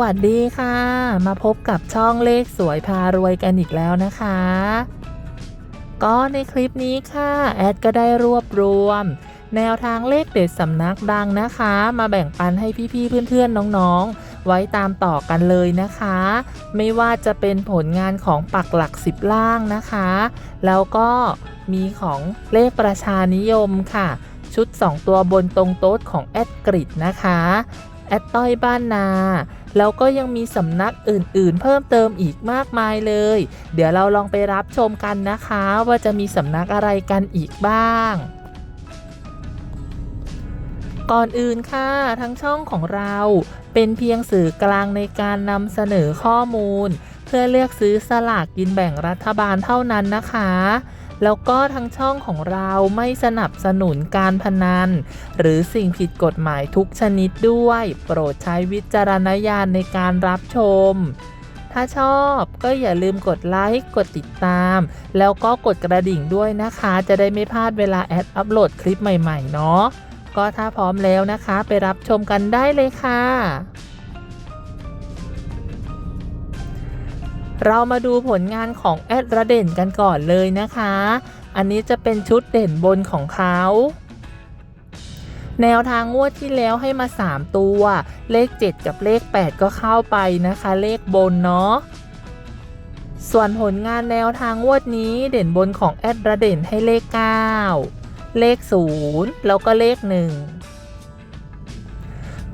วัสดีค่ะ มาพบกับช่องเลขสวยพารวยกันอีกแล้วนะคะ ก็ในคลิปนี้ค่ะ แอดก็ได้รวบรวม แนวทางเลขเด็ดสำนักดังนะคะ มาแบ่งปันให้พี่ๆเพื่อนๆน้องๆ ไว้ตามต่อกันเลยนะคะ ไม่ว่าจะเป็นผลงานของปักหลักสิบล่างนะคะ แล้วก็มีของเลขประชานิยมค่ะชุด 2 ตัวบนตรงโต๊ดของแอดกริดนะคะ แอดต้อยบ้านนา แล้วก็ยังมีสำนักอื่นๆ เพิ่มเติมอีกมากมายเลย เดี๋ยวเราลองไปรับชมกันนะคะ ว่าจะมีสำนักอะไรกันอีกบ้างก่อนอื่นค่ะทั้งช่องของเราเป็นเพียงสื่อกลางในการนำเสนอข้อมูล เพื่อเลือกซื้อสลากกินแบ่งรัฐบาลเท่านั้นนะคะ แล้วก็ทั้งช่องของเราไม่สนับสนุนการพนัน หรือสิ่งผิดกฎหมายทุกชนิดด้วย โปรดใช้วิจารณญาณในการรับชม ถ้าชอบก็อย่าลืมกดไลค์ กดติดตาม แล้วก็กดกระดิ่งด้วยนะคะ จะได้ไม่พลาดเวลาแอดอัปโหลดคลิปใหม่ ๆ เนาะก็ถ้าพร้อมแล้วนะคะ ไปรับชมกันได้เลยค่ะ เรามาดูผลงานของแอดระเด่นกันก่อนเลยนะคะ อันนี้จะเป็นชุดเด่นบนของเขาแนวทางงวดที่แล้วให้มา 3 ตัว เลข 7 กับเลข 8 ก็เข้าไปนะคะ เลขบนเนาะส่วนผลงานแนวทางงวดนี้เด่นบนของแอดระเด่นให้เลข 9 เลข 0 แล้วก็เลข 1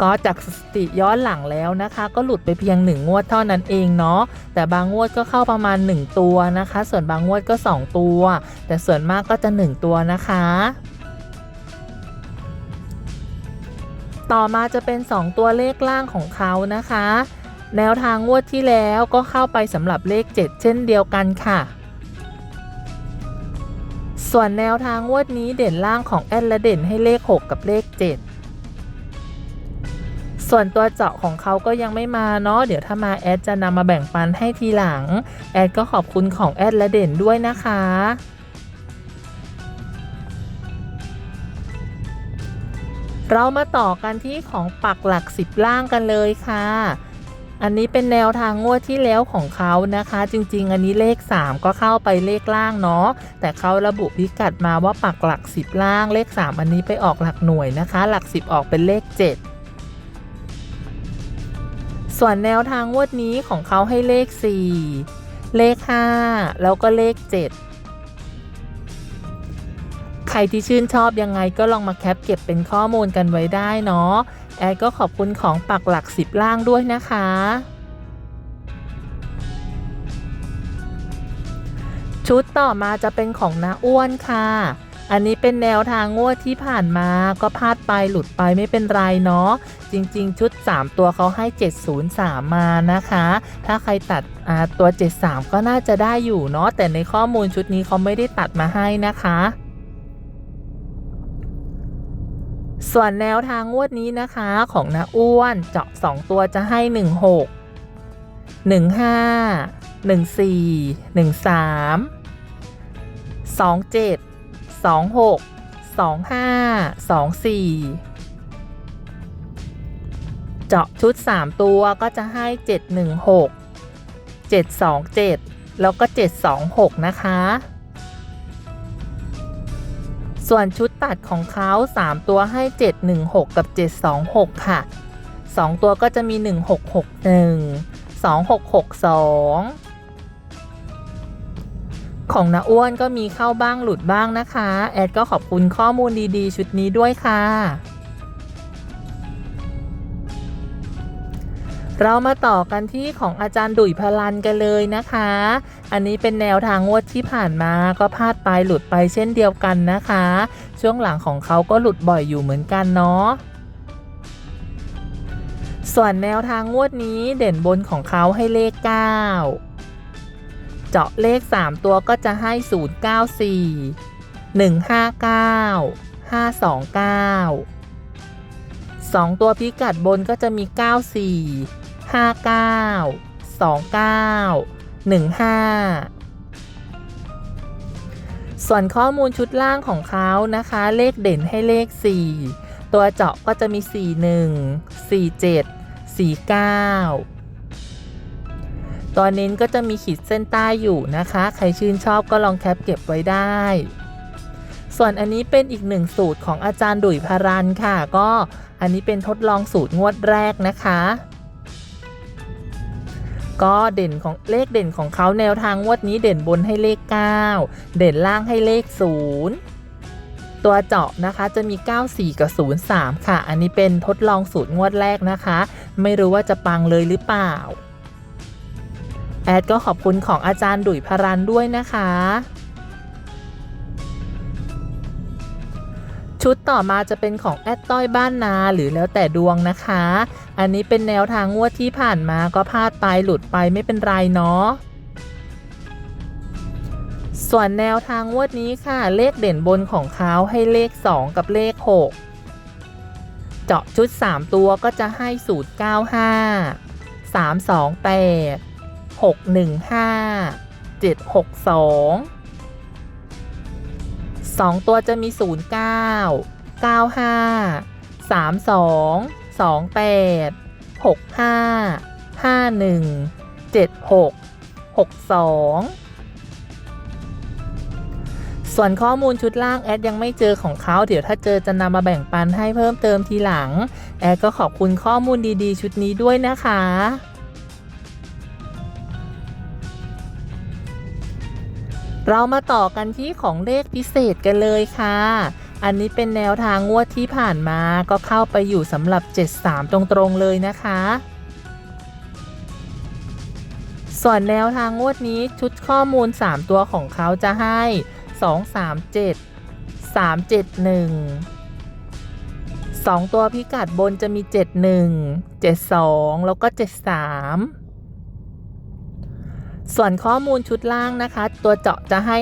ก็จากสติย้อนหลังแล้วนะคะ ก็หลุดไปเพียง 1 งวดเท่านั้นเองเนาะแต่บางงวดก็เข้าประมาณ 1 ตัวนะคะ ส่วนบางงวดก็ 2 ตัว แต่ส่วนมากก็จะ 1 ตัวนะคะต่อมาจะเป็น 2 ตัวเลขล่างของเขานะคะ แนวทางงวดที่แล้วก็เข้าไปสำหรับเลข 7 เช่นเดียวกันค่ะ ส่วนแนวทางงวดนี้เด่นล่างของแอดและเด่นให้เลข 6 กับเลข 7 ส่วนตัวเจาะของเขาก็ยังไม่มาเนาะเดี๋ยวถ้ามาแอดจะนำมาแบ่งปันให้ทีหลัง แอดก็ขอบคุณของแอดและเด่นด้วยนะคะเรามาต่อกันที่ของปักหลักสิบล่างกันเลยค่ะ อันนี้เป็นแนวทางงวดที่แล้วของเขานะคะ จริง ๆ อันนี้เลข 3 ก็เข้าไปเลขล่างเนาะ แต่เขาระบุพิกัดมาว่าปักหลัก 10 ล่าง เลข 3 อันนี้ไปออกหลักหน่วยนะคะ หลัก 10 ออกเป็นเลข 7 ส่วนแนวทางงวดนี้ของเขาให้เลข 4 เลข 5 แล้วก็เลข 7 ใครที่ชื่นชอบยังไงก็ลองมาแคปเก็บเป็นข้อมูลกันไว้ได้เนาะ แอดก็ขอบคุณของปักหลัก 10 ล่างด้วยนะคะชุดต่อมาจะเป็นของน้าอ้วนค่ะ อันนี้เป็นแนวทางงวดที่ผ่านมาก็พลาดไปหลุดไปไม่เป็นไรเนาะจริง ๆ ชุด 3 ตัวเขาให้ 703 มานะคะ ถ้าใครตัดตัว 73 ก็น่าจะได้อยู่เนาะแต่ในข้อมูลชุดนี้เขาไม่ได้ตัดมาให้นะคะส่วนแนวทางงวดนี้นะคะของน้าอ้วนเจาะ 2 ตัวจะให้ 16 15 14 13 27 26 25 24 เจาะชุด 3 ตัวก็จะให้ 716 727 แล้วก็ 726 นะคะ ส่วนชุดตัดของเขา 3 ตัวให้ 716 กับ 726 ค่ะ 2 ตัวก็จะมี 1661 2662 ของน้าอ้วนก็มีเข้าบ้างหลุดบ้างนะคะ แอดก็ขอบคุณข้อมูลดีๆ ชุดนี้ด้วยค่ะ เรามาต่อกันที่ของอาจารย์ดุยพลันกันเลยนะคะ อันนี้เป็นแนวทางงวดที่ผ่านมาก็พลาดไปหลุดไปเช่นเดียวกันนะคะ ช่วงหลังของเขาก็หลุดบ่อยอยู่เหมือนกันเนาะส่วนแนวทางงวดนี้เด่นบนของเขาให้เลข 9 เจาะเลข 3 ตัวก็จะให้ 094 159 529 2 ตัวพิกัดบนก็จะมี 94 59 29 15 ส่วนข้อมูลชุดล่างของเขานะคะ เลขเด่นให้เลข 4 ตัวเจาะก็จะมี 41 47 49 ตัวเน้นก็จะมีขีดเส้นใต้อยู่นะคะ ใครชื่นชอบก็ลองแคปเก็บไว้ได้ ส่วนอันนี้เป็นอีกหนึ่งสูตรของอาจารย์ดุยพารันค่ะ ก็อันนี้เป็นทดลองสูตรงวดแรกนะคะ ก็เด่นของเลขเด่นของเขาแนวทางงวดนี้เด่นบนให้เลข 9 เด่นล่างให้เลข 0ตัวเจาะนะคะจะมี 94 กับ 03 ค่ะ อันนี้เป็นทดลองสูตรงวดแรกนะคะ ไม่รู้ว่าจะปังเลยหรือเปล่า ดก็ขอบคุณของอาจารย์ดุยพรันด้วยนะคะ ชุดต่อมาจะเป็นของแอดต้อยบ้านนาหรือแล้วแต่ดวงนะคะ อันนี้เป็นแนวทางงวดที่ผ่านมาก็พลาดไปหลุดไปไม่เป็นไรเนาะส่วนแนวทางงวดนี้ค่ะ เลขเด่นบนของเขาให้เลข 2 กับเลข 6 เจาะชุด 3 ตัวก็จะให้สูตร 95 328 615 762 2 ตัวจะมี 09 95 32 28 65 51 76 62 ส่วนข้อมูลชุดล่างแอดยังไม่เจอของเขา เดี๋ยวถ้าเจอจะนำมาแบ่งปันให้เพิ่มเติมทีหลัง แอดก็ขอบคุณข้อมูลดีๆ ชุดนี้ด้วยนะคะ เรามาต่อกันที่ของเลขพิเศษกันเลยค่ะ อันนี้เป็นแนวทางงวดที่ผ่านมาก็เข้าไปอยู่สำหรับ 73 ตรงๆเลยนะคะ ส่วนแนวทางงวดนี้ชุดข้อมูล 3 ตัวของเขาจะให้ 2 3 7 3 7 1 2 ตัวพิกัดบนจะมี 71 72 แล้วก็ 73 ส่วนข้อมูลชุดล่างนะคะ ตัวเจาะจะให้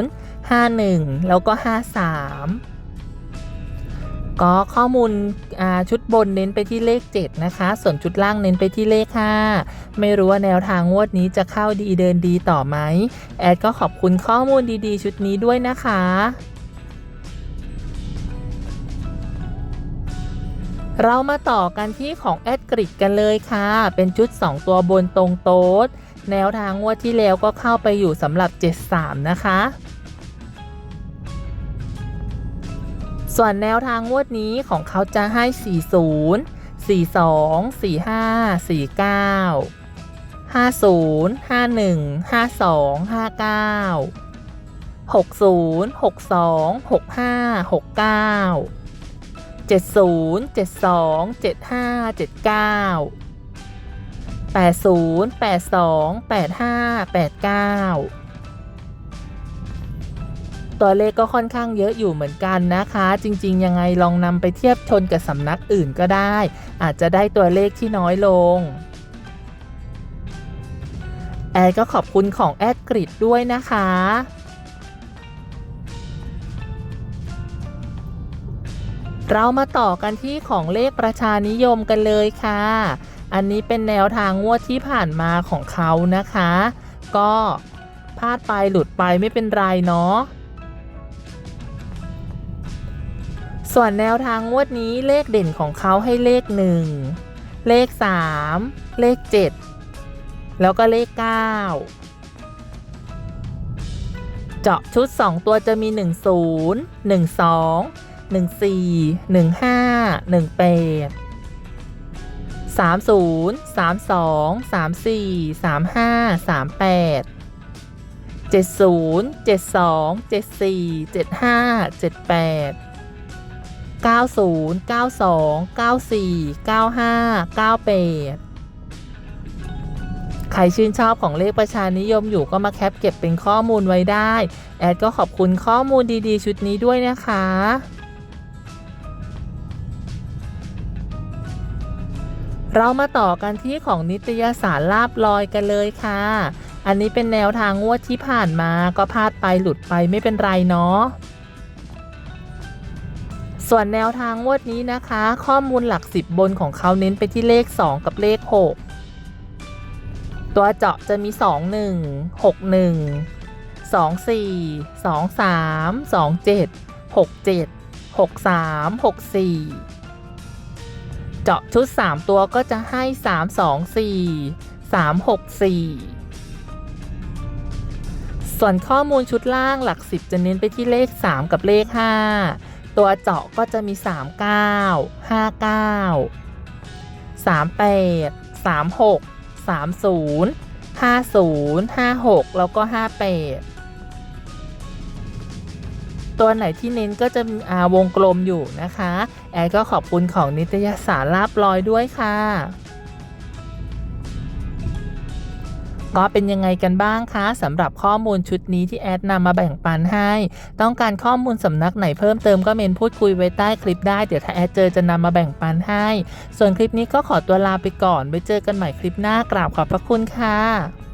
50 51 แล้วก็ 53 ก็ข้อมูลชุดบนเน้นไปที่เลข 7 นะคะ ส่วนชุดล่างเน้นไปที่เลข 5 ไม่รู้ว่าแนวทางงวดนี้จะเข้าดีเดินดีต่อไหม แอดก็ขอบคุณข้อมูลดีๆ ชุดนี้ด้วยนะคะเรามาต่อกันที่ของแอดกริดกันเลยค่ะ เป็นชุด 2 ตัวบนตรงโต๊ด แนวทางงวดที่แล้วก็เข้าไปอยู่สำหรับ 73 นะคะ ส่วนแนวทางงวดนี้ของเขาจะให้ 40 42 45 49 50 51 52 59 60 62 65 69 70 72 75 79 80 82 85 89 ตัวเลขก็ค่อนข้างเยอะอยู่เหมือนกันนะคะ จริง ๆ ยังไงลองนำไปเทียบชนกับสำนักอื่นก็ได้ อาจจะได้ตัวเลขที่น้อยลงแอดก็ขอบคุณของแอดกริดด้วยนะคะ เรามาต่อกันที่ของเลขประชานิยมกันเลยค่ะ อันนี้เป็นแนวทางงวดที่ผ่านมาของเขานะคะ ก็พลาดไปหลุดไปไม่เป็นไรเนาะ ส่วนแนวทางงวดนี้เลขเด่นของเขาให้เลข 1 เลข 3 เลข 7 แล้วก็เลข9เจาะชุด 2 ตัวจะมี 10 12 14 15 18 30 32 34 35 38 70 72 74 75 78 90 92 94 95 98 ใครชื่นชอบของเลขประชานิยมอยู่ก็มาแคปเก็บเป็นข้อมูลไว้ได้ แอดก็ขอบคุณข้อมูลดีๆ ชุดนี้ด้วยนะคะ เรามาต่อกันที่ของนิตยสารลาบลอยกันเลยค่ะ อันนี้เป็นแนวทางงวดที่ผ่านมาก็พลาดไปหลุดไปไม่เป็นไรเนาะส่วนแนวทางงวดนี้นะคะ ข้อมูลหลักสิบบนของเขาเน้นไปที่เลข 2 กับเลข 6 ตัวเจาะจะมี 2 1 6 1 2 4 2 3 2 7 6 7 6 3 6 4 เจาะชุด 3 ตัวก็จะให้ 3 2 4 3 6 4 ส่วนข้อมูลชุดล่างหลัก 10 จะเน้นไปที่เลข 3 กับเลข 5 ตัวเจาะก็จะมี 3 9 5 9 3 8 3 6 3 0 5 0 5 6 แล้วก็ 58 ตัวไหนที่เน้นก็จะมีอาวงกลมอยู่นะคะ แอดก็ขอบคุณของนิตยสารลาบลอยด้วยค่ะ ก็เป็นยังไงกันบ้างคะสำหรับข้อมูลชุดนี้ที่แอดนำมาแบ่งปันให้ ต้องการข้อมูลสำนักไหนเพิ่มเติมก็เมนพูดคุยไว้ใต้คลิปได้เดี๋ยวถ้าแอดเจอจะนำมาแบ่งปันให้ ส่วนคลิปนี้ก็ขอตัวลาไปก่อนไว้เจอกันใหม่คลิปหน้ากราบขอบพระคุณค่ะ